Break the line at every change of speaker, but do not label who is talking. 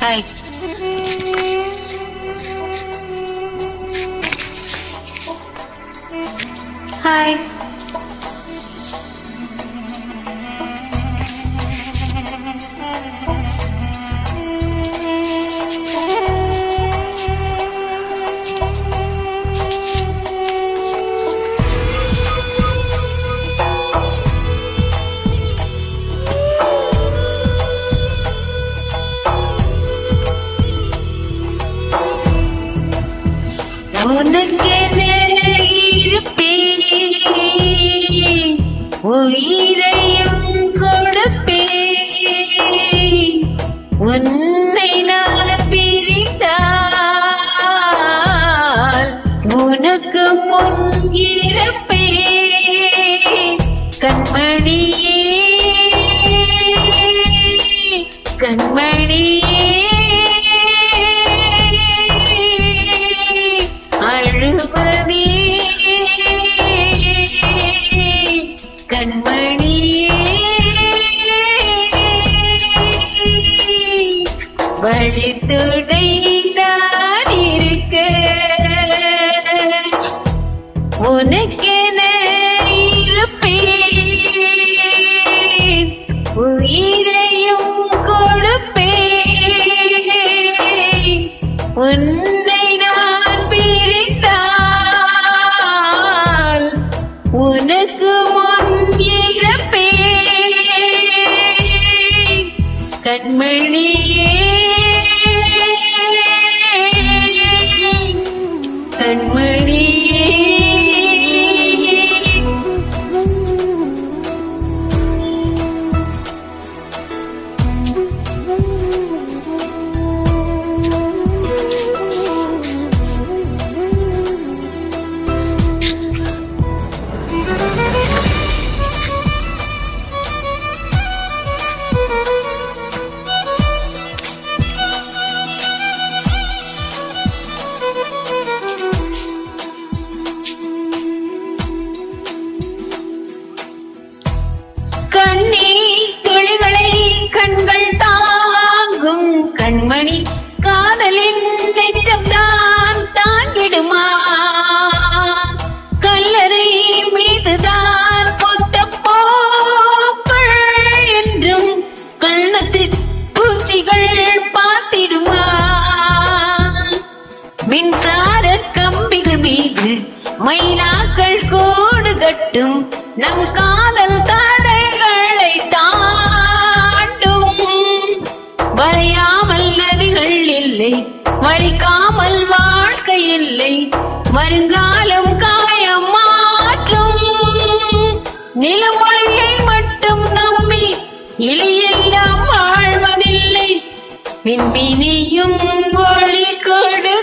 嗨嗨 உனக்கென இருப்பேன். உயிரையும் கொடுப்பேன். உன்னை நான் பிரிந்தால் உனக்கு முன் இருப்பேன். கண்மணியே கண்மணியே. வழித்துணை நான் இருக்க. உனக்கென இருப்பேன். உயிரையும் கொடுப்பேன். உன்னை நான் பிரித்தால் உனக்கு முன் இறப்பேன் கண்மணியே கண்மணியே மர கம்பிகள் மீது மைனாக்கள் கோடு கட்டும் நம் காதல் தடைகளை தாண்டும். வளையாமல் நதிகள் இல்லை வலிக்காமல் வாழ்க்கை இல்லை வருங்காலம் காயம் மாற்றும். நிலமொழியை மட்டும் நம்பி இலையெல்லாம் வாழ்வதில்லை. விண்மினியும் ஒளி கொடு.